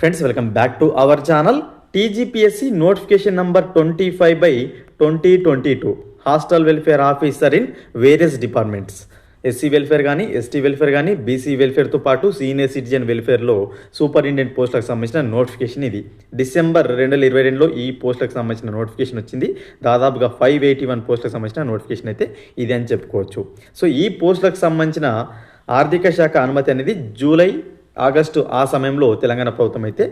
Friends welcome back to our channel TGPSC notification number twenty five by twenty twenty two hostel welfare officer in various departments SC welfare కానీ ST welfare కానీ BC వెల్ఫేర్తో పాటు senior citizen వెల్ఫేర్లో superintendent పోస్టులకు సంబంధించిన notification ఇది. December రెండు వేల ఇరవై రెండులో ఈ పోస్టులకు సంబంధించిన నోటిఫికేషన్ వచ్చింది. దాదాపుగా ఫైవ్ ఎయిటీ వన్ పోస్టులకు సంబంధించిన నోటిఫికేషన్ అయితే ఇది అని చెప్పుకోవచ్చు. సో ఈ పోస్టులకు సంబంధించిన ఆర్థిక శాఖ అనుమతి అనేది జూలై ఆగస్టు ఆ సమయంలో తెలంగాణ ప్రభుత్వం అయితే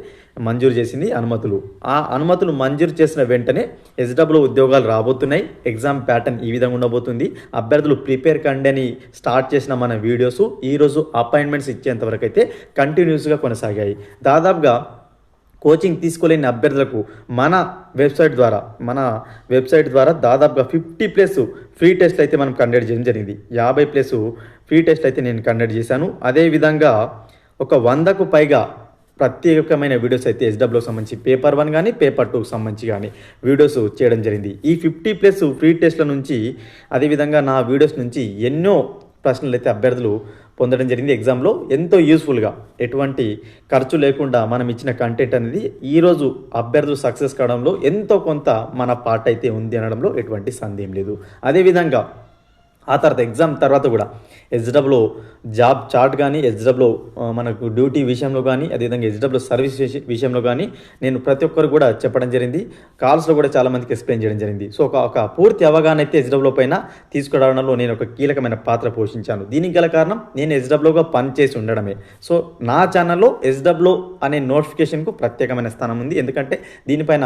మంజూరు చేసింది అనుమతులు. ఆ అనుమతులు మంజూరు చేసిన వెంటనే ఎస్డబ్ల్యూ ఉద్యోగాలు రాబోతున్నాయి. ఎగ్జామ్ ప్యాటర్న్ ఈ విధంగా ఉండబోతుంది. అభ్యర్థులు ప్రిపేర్ కండి అని స్టార్ట్ చేసిన మన వీడియోస్ ఈరోజు అపాయింట్మెంట్స్ ఇచ్చేంత వరకు అయితే కంటిన్యూస్గా కొనసాగాయి. దాదాపుగా కోచింగ్ తీసుకోలేని అభ్యర్థులకు మన వెబ్సైట్ ద్వారా మన వెబ్సైట్ ద్వారా దాదాపుగా ఫిఫ్టీ ప్లస్ ఫ్రీ టెస్ట్ అయితే మనం కండక్ట్ చేయడం జరిగింది. యాభై ప్లస్ ఫ్రీ టెస్ట్ అయితే నేను కండక్ట్ చేశాను. అదేవిధంగా ఒక వందకు పైగా ప్రత్యేకమైన వీడియోస్ అయితే ఎస్డబ్ల్యూకి సంబంధించి పేపర్ వన్ కానీ పేపర్ టూకి సంబంధించి కానీ వీడియోస్ చేయడం జరిగింది. ఈ ఫిఫ్టీ ప్లస్ ఫ్రీ టెస్ట్ల నుంచి అదేవిధంగా నా వీడియోస్ నుంచి ఎన్నో ప్రశ్నలు అయితే అభ్యర్థులు పొందడం జరిగింది ఎగ్జామ్లో. ఎంతో యూస్ఫుల్గా ఎటువంటి ఖర్చు లేకుండా మనం ఇచ్చిన కంటెంట్ అనేది ఈరోజు అభ్యర్థులు సక్సెస్ కావడంలో ఎంతో కొంత మన పార్ట్ అయితే ఉంది అనడంలో ఎటువంటి సందేహం లేదు. అదేవిధంగా ఆ తర్వాత ఎగ్జామ్ తర్వాత కూడా ఎస్డబ్లో జాబ్ చార్ట్ కానీ ఎస్డబ్లో మనకు డ్యూటీ విషయంలో కానీ అదేవిధంగా ఎస్డబ్ల్యూ సర్వీస్ విషయంలో కానీ నేను ప్రతి ఒక్కరు కూడా చెప్పడం జరిగింది. కాల్స్లో కూడా చాలామందికి ఎక్స్ప్లెయిన్ చేయడం జరిగింది. సో ఒక ఒక పూర్తి అవగాహన అయితే ఎస్డబ్లో పైన తీసుకురావడంలో నేను ఒక కీలకమైన పాత్ర పోషించాను. దీనికి గల కారణం నేను ఎస్డబ్లోగా పనిచేసి ఉండడమే. సో నా ఛానల్లో ఎస్డబ్ల్యూ అనే నోటిఫికేషన్కు ప్రత్యేకమైన స్థానం ఉంది. ఎందుకంటే దీనిపైన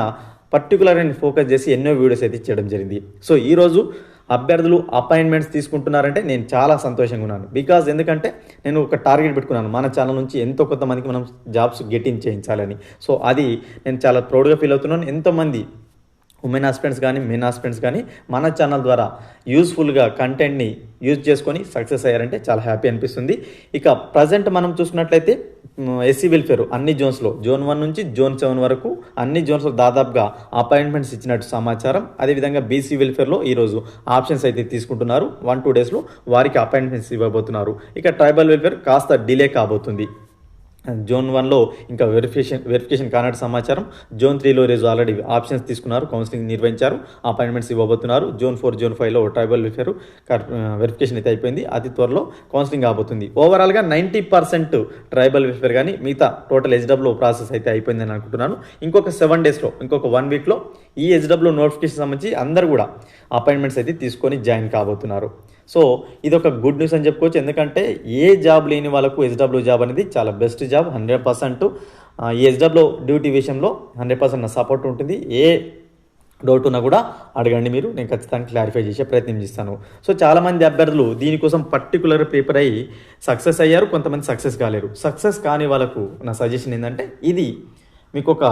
పర్టికులర్ నేను ఫోకస్ చేసి ఎన్నో వీడియోస్ అయితే చేయడం జరిగింది. సో ఈరోజు అభ్యర్థులు అపాయింట్మెంట్స్ తీసుకుంటున్నారంటే నేను చాలా సంతోషంగా ఉన్నాను. బికాజ్ ఎందుకంటే నేను ఒక టార్గెట్ పెట్టుకున్నాను. మన ఛానల్ నుంచి ఎంతో కొంతమందికి మనం జాబ్స్ గెటింగ్ చేయించాలని. సో అది నేను చాలా ప్రౌడ్గా ఫీల్ అవుతున్నాను. ఎంతోమంది ఉమెన్ హస్బెండ్స్ కానీ మెన్ హస్బెండ్స్ కానీ మన ఛానల్ ద్వారా యూస్ఫుల్గా కంటెంట్ని యూజ్ చేసుకొని సక్సెస్ అయ్యారంటే చాలా హ్యాపీ అనిపిస్తుంది. ఇక ప్రజెంట్ మనం చూసుకున్నట్లయితే ఎస్సీ వెల్ఫేర్ అన్ని జోన్స్లో జోన్ వన్ నుంచి జోన్ సెవెన్ వరకు అన్ని జోన్స్లో దాదాపుగా అపాయింట్మెంట్స్ ఇచ్చినట్టు సమాచారం. అదేవిధంగా బీసీ వెల్ఫేర్లో ఈరోజు ఆప్షన్స్ అయితే తీసుకుంటున్నారు. వన్ టూ డేస్లో వారికి అపాయింట్మెంట్స్ ఇవ్వబోతున్నారు. ఇక ట్రైబల్ వెల్ఫేర్ కాస్త డిలే కాబోతుంది. జోన్ వన్లో ఇంకా వెరిఫికేషన్ వెరిఫికేషన్ కానట్టు సమాచారం. జోన్ త్రీలో రేజు ఆల్రెడీ ఆప్షన్స్ తీసుకున్నారు కౌన్సిలింగ్ నిర్వహించారు అపాయింట్మెంట్స్ ఇవ్వబోతున్నారు. జోన్ ఫోర్ జోన్ ఫైవ్లో ట్రైబల్ వెల్ఫేర్ వెరిఫికేషన్ అయితే అయిపోయింది. అతి త్వరలో కౌన్సిలింగ్ కాబోతుంది. ఓవరాల్గా నైంటీ పర్సెంట్ ట్రైబల్ వెల్ఫేర్ కానీ మిగతా టోటల్ హెచ్డబ్ల్యూ ప్రాసెస్ అయితే అయిపోయిందని అనుకుంటున్నాను. ఇంకొక సెవెన్ డేస్లో ఇంకొక వన్ వీక్లో ఈ హెచ్డబ్ల్యూ నోటిఫికేషన్ సంబంధించి అందరూ కూడా అపాయింట్మెంట్స్ అయితే తీసుకొని జాయిన్ కాబోతున్నారు. సో ఇది ఒక గుడ్ న్యూస్ అని చెప్పుకోవచ్చు. ఎందుకంటే ఏ జాబ్ లేని వాళ్ళకు ఎస్డబ్ల్యూ జాబ్ అనేది చాలా బెస్ట్ జాబ్ హండ్రెడ్ పర్సెంట్. ఈ ఎస్డబ్ల్యూ డ్యూటీ విషయంలో హండ్రెడ్ పర్సెంట్ నా సపోర్ట్ ఉంటుంది. ఏ డౌట్ ఉన్నా కూడా అడగండి మీరు. నేను ఖచ్చితంగా క్లారిఫై చేసే ప్రయత్నం చేస్తాను. సో చాలామంది అభ్యర్థులు దీనికోసం పర్టికులర్ ప్రిపేర్ అయ్యి సక్సెస్ అయ్యారు కొంతమంది సక్సెస్ కాలేరు. సక్సెస్ కాని వాళ్ళకు నా సజెషన్ ఏంటంటే ఇది. మీకు ఒక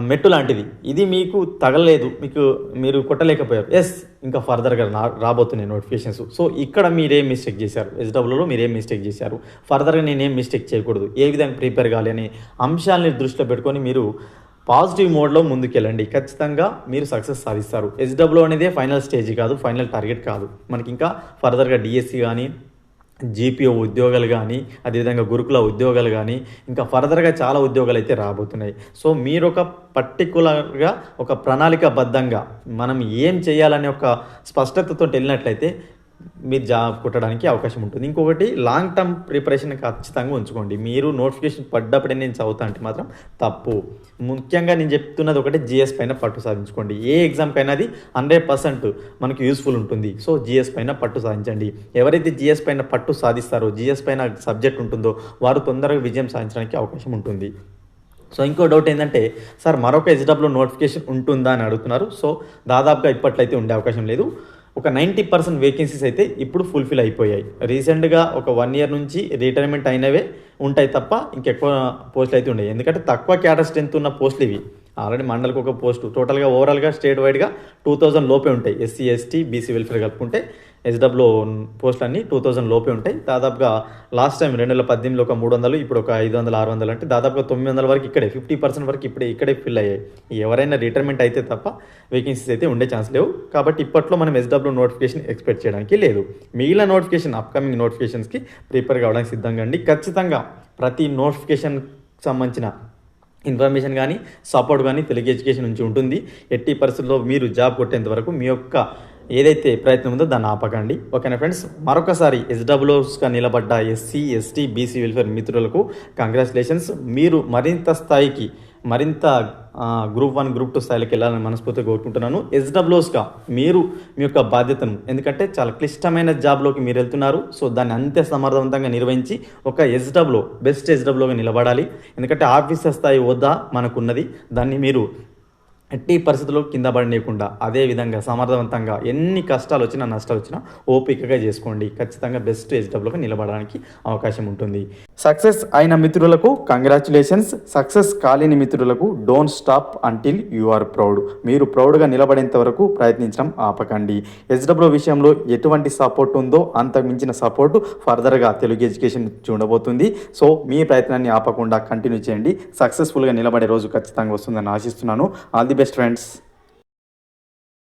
మెట్టు లాంటిది. ఇది మీకు తగలలేదు మీకు మీరు కొట్టలేకపోయారు. ఎస్ ఇంకా ఫర్దర్గా రా రాబోతున్నాయి నోటిఫికేషన్స్. సో ఇక్కడ మీరేం మిస్టేక్ చేశారు? ఎస్డబ్ల్యూలో మీరేం మిస్టేక్ చేశారు? ఫర్దర్గా నేనేం మిస్టేక్ చేయకూడదు. ఏ విధంగా ప్రిపేర్ కావాలి అనే అంశాలని దృష్టిలో పెట్టుకొని మీరు పాజిటివ్ మోడ్లో ముందుకెళ్ళండి. ఖచ్చితంగా మీరు సక్సెస్ సాధిస్తారు. ఎస్డబ్ల్యూ అనేది ఫైనల్ స్టేజ్ కాదు ఫైనల్ టార్గెట్ కాదు. మనకి ఇంకా ఫర్దర్గా డిఎస్సి కానీ జీపీఓ ఉద్యోగాలు కానీ అదేవిధంగా గురుకుల ఉద్యోగాలు కానీ ఇంకా ఫర్దర్గా చాలా ఉద్యోగాలు అయితే రాబోతున్నాయి. సో మీరు ఒక పర్టికులర్గా ఒక ప్రణాళికబద్ధంగా మనం ఏం చేయాలనే ఒక స్పష్టతతో వెళ్ళినట్లయితే మీరు జాబ్ కొట్టడానికి అవకాశం ఉంటుంది. ఇంకొకటి లాంగ్ టర్మ్ ప్రిపరేషన్ ఖచ్చితంగా ఉంచుకోండి. మీరు నోటిఫికేషన్ పడ్డప్పుడే నేను చదువుతా అంటే మాత్రం తప్పు. ముఖ్యంగా నేను చెప్తున్నది ఒకటి జిఎస్ పైన పట్టు సాధించుకోండి. ఏ ఎగ్జామ్కైనా అది హండ్రెడ్ పర్సెంట్ మనకు యూస్ఫుల్ ఉంటుంది. సో జిఎస్ పైన పట్టు సాధించండి. ఎవరైతే జిఎస్ పైన పట్టు సాధిస్తారో జిఎస్ పైన సబ్జెక్ట్ ఉంటుందో వారు తొందరగా విజయం సాధించడానికి అవకాశం ఉంటుంది. సో ఇంకో డౌట్ ఏంటంటే సార్ మరొక ఎస్డబ్ల్యూ నోటిఫికేషన్ ఉంటుందా అని అడుగుతున్నారు. సో దాదాపుగా ఇప్పట్లయితే ఉండే అవకాశం లేదు. ఒక నైంటీ పర్సెంట్ వేకెన్సీస్ అయితే ఇప్పుడు ఫుల్ఫిల్ అయిపోయాయి. రీసెంట్గా ఒక వన్ ఇయర్ నుంచి రిటైర్మెంట్ అయినవే ఉంటాయి తప్ప ఇంకెక్కువ పోస్టులు అయితే ఉండవు. ఎందుకంటే తక్కువ క్యాడర్ స్ట్రెంత్ ఉన్న పోస్టులు ఇవి. ఆల్రెడీ మండలకు ఒక పోస్టు. టోటల్గా ఓవరాల్గా స్టేట్ వైడ్గా టూ థౌజండ్ లోపే ఉంటాయి. ఎస్సీ ఎస్టీ బీసీ వెల్ఫేర్ కలుపుకుంటే ఎస్డబ్ల్యూ పోస్టులు అన్నీ టూ థౌజండ్ లోపే ఉంటాయి. దాదాపుగా లాస్ట్ టైం రెండు వేల పద్దెనిమిదిలో ఒక మూడు వందలు ఇప్పుడు ఒక ఐదు వందలు ఆరు వందలు అంటే దాదాపుగా తొమ్మిది వందల వరకు ఇక్కడే ఫిఫ్టీ పర్సెంట్ వరకు ఇప్పుడే ఇక్కడే ఫిల్ అయ్యాయి. ఎవరైనా రిటైర్మెంట్ అయితే తప్ప వేకెన్సీస్ అయితే ఉండే ఛాన్స్ లేవు. కాబట్టి ఇప్పట్లో మనం ఎస్డబ్ల్యూ నోటిఫికేషన్ ఎక్స్పెక్ట్ చేయడానికి లేదు. మిగిలిన నోటిఫికేషన్ అప్కమింగ్ నోటిఫికేషన్స్కి ప్రిపేర్ కావడానికి సిద్ధంగా అండి ఖచ్చితంగా ప్రతి నోటిఫికేషన్ సంబంధించిన ఇన్ఫర్మేషన్ కానీ సపోర్ట్ కానీ తెలుగు ఎడ్యుకేషన్ నుంచి ఉంటుంది. ఎట్టి పరిస్థితుల్లో మీరు జాబ్ కొట్టేంత వరకు మీ యొక్క ఏదైతే ప్రయత్నం ఉందో దాన్ని ఆపకండి. ఓకేనా ఫ్రెండ్స్ మరొకసారి ఎస్డబ్ల్యూస్గా నిలబడ్డ ఎస్సీ ఎస్టీ బీసీ వెల్ఫేర్ మిత్రులకు కంగ్రాచులేషన్స్ మీరు మరింత స్థాయికి మరింత గ్రూప్ వన్ గ్రూప్ టూ స్థాయిలోకి వెళ్ళాలని మనస్ఫూర్తిగా కోరుకుంటున్నాను. ఎస్డబ్ల్యూస్గా మీరు మీ యొక్క బాధ్యతను ఎందుకంటే చాలా క్లిష్టమైన జాబ్లోకి మీరు వెళ్తున్నారు. సో దాన్ని అంతే సమర్థవంతంగా నిర్వహించి ఒక ఎస్డబ్ల్యూ బెస్ట్ ఎస్డబ్ల్యూగా నిలబడాలి. ఎందుకంటే ఆఫీసర్ స్థాయి హోదా మనకున్నది దాన్ని మీరు ఎట్టి పరిస్థితుల్లో కింద పడనీయకుండా అదే విధంగా సమర్థవంతంగా ఎన్ని కష్టాలు వచ్చినా నష్టాలు వచ్చినా ఓపికగా చేసుకోండి. ఖచ్చితంగా బెస్ట్ ఎస్డబ్ల్యూగా నిలబడడానికి అవకాశం ఉంటుంది. సక్సెస్ అయిన మిత్రులకు కంగ్రాచులేషన్స్ సక్సెస్ కాలేని మిత్రులకు don't stop until you are proud. మీరు ప్రౌడ్గా నిలబడేంత వరకు ప్రయత్నించడం ఆపకండి. ఎస్డబ్ల్యూ విషయంలో ఎటువంటి సపోర్ట్ ఉందో అంతకు మించిన సపోర్ట్ ఫర్దర్గా తెలుగు ఎడ్యుకేషన్ చూడబోతుంది సో మీ ప్రయత్నాన్ని ఆపకుండా కంటిన్యూ చేయండి. సక్సెస్ఫుల్గా నిలబడే రోజు ఖచ్చితంగా వస్తుందని ఆశిస్తున్నాను. All the best friends.